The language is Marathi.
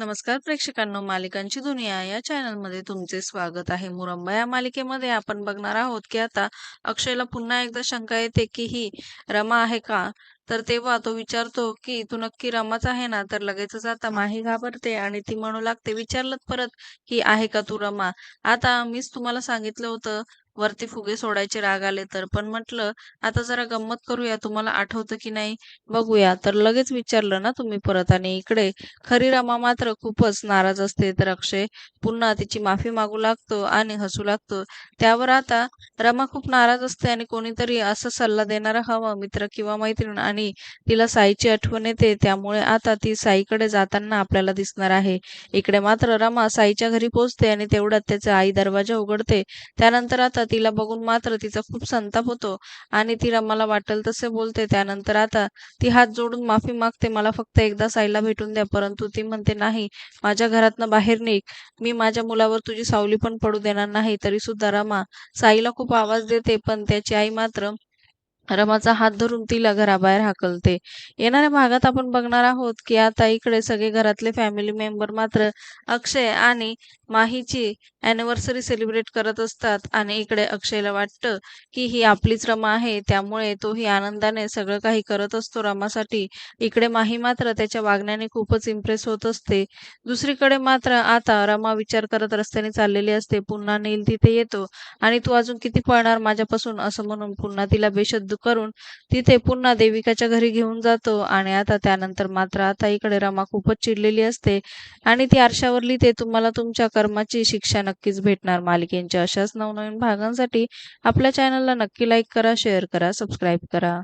नमस्कार प्रेक्षकांनो मालिकांची दुनिया या चॅनलमध्ये तुमचे स्वागत आहे. मुरंबा या मालिकेमध्ये आपण बघणार आहोत की आता अक्षयला पुन्हा एकदा शंका येते की ही रमा आहे का? तर तेव्हा तो विचारतो की तू नक्की रमाच आहे ना? तर लगेचच आता माही घाबरते आणि ती म्हणू लागते विचारलं परत की आहे का तू रमा? आता मीच तुम्हाला सांगितलं होतं वरती फुगे सोडायचे राग आले तर. पण म्हटलं आता जरा गंमत करूया तुम्हाला आठवतं की नाही? बघूया. तर लगेच विचारलं ना तुम्ही परत आणि इकडे खरी रमा मात्र खूपच नाराज असते तर अक्षय पुन्हा तिची माफी मागू लागतो आणि हसू लागतो. त्यावर आता रमा खूप नाराज असते आणि कोणीतरी असा सल्ला देणारा हवा मित्र किंवा मैत्रीण आणि तिला साईची आठवण येते. त्यामुळे आता ती साईकडे जाताना आपल्याला दिसणार आहे. इकडे मात्र रमा साईच्या घरी पोहोचते आणि तेवढ्यात त्याचा आई दरवाजा उघडते. त्यानंतर आता तिला बघून मात्र तिचा खूप संताप होतो आणि ती रमाला वाटेल तसे बोलते. त्यानंतर आता ती हात जोडून माफी मागते. मला फक्त एकदा साईला भेटून द्या. परंतु ती म्हणते नाही माझ्या घरातनं बाहेर निघ. मी माझ्या मुलावर तुझी सावली पण पडू देणार नाही. तरी सुद्धा रमा साईला खूप आवाज देते पण त्याची आई मात्र रमाचा हात धरून तिला घराबाहेर हाकलते. येणाऱ्या भागात आपण बघणार आहोत की आता इकडे सगळे घरातले फॅमिली मेंबर मात्र अक्षय आणि माहीची अॅनिव्हर्सरी सेलिब्रेट करत असतात आणि इकडे अक्षयला वाटतं की ही आपलीच रमा आहे त्यामुळे तोही आनंदाने सगळं काही करत असतो रमासाठी. इकडे माही मात्र त्याच्या वागण्याने खूपच इम्प्रेस होत असते. दुसरीकडे मात्र आता रमा विचार करत रस्त्याने चाललेली असते. पुन्हा नील तिथे येतो. आणि तू अजून किती पळणार माझ्यापासून? असं म्हणून पुन्हा तिला बेशुद्ध करून तिथे पुन्हा देविकाच्या घरी घेऊन जातो आणि आता त्यानंतर मात्र आता इकडे रमा खूपच चिडलेली असते आणि ती आरशावर लिहिते तुम्हाला तुमच्या कर्माची शिक्षा नक्कीच भेटणार मालिकेंच्या अशाच नवनवीन भागांसाठी. आपल्या चॅनलला नक्की लाईक करा शेअर करा सबस्क्राईब करा.